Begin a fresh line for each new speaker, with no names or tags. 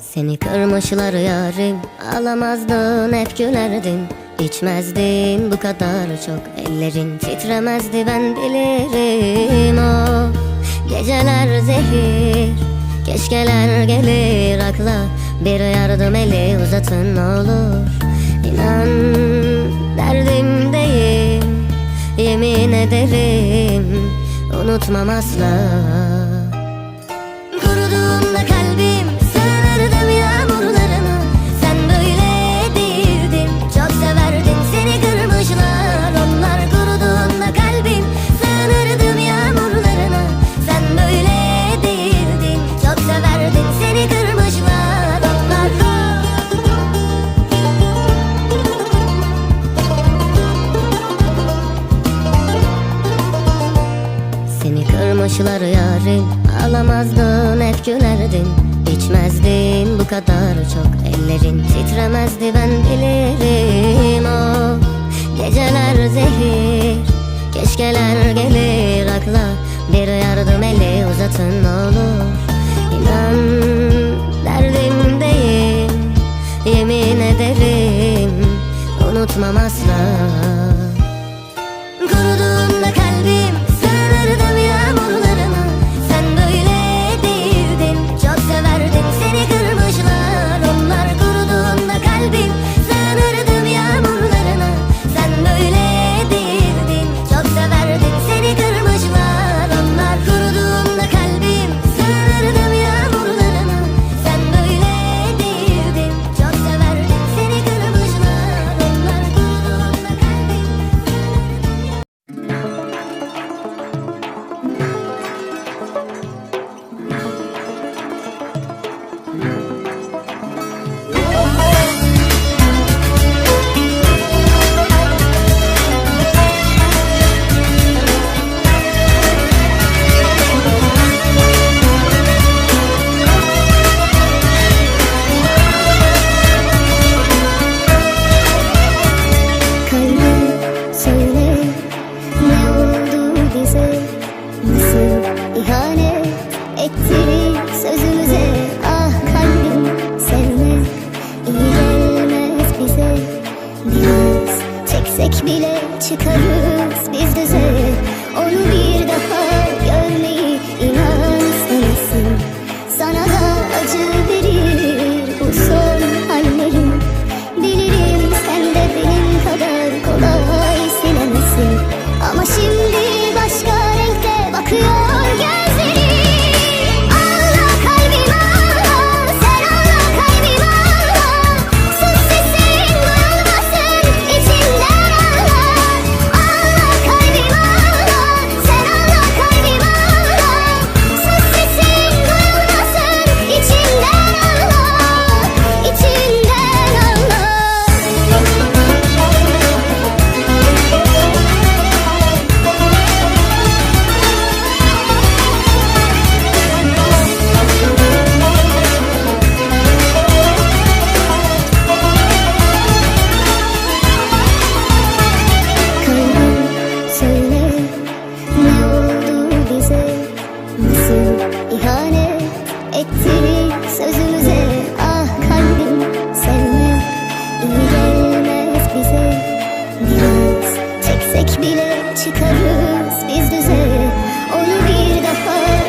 Seni kırmışlar yarim Ağlamazdın hep gülerdin İçmezdin bu kadar çok Ellerin titremezdi ben bilirim. O Geceler zehir Keşkeler gelir. Akla Bir yardım eli uzatın olur. İnan derdimdeyim Yemin ederim. Unutmam asla. Sarhoşlar yarim Ağlamazdın hep gülerdim İçmezdim bu kadar çok Ellerin. Titremezdi ben bilirim. O Geceler zehir. Keşkeler gelir akla. Bir yardım eli uzatın olur.
çıkarız biz düze. Onu bir daha görmeyi inan istemesin Sana da acı bir çıkarız biz düze. Onu bir defa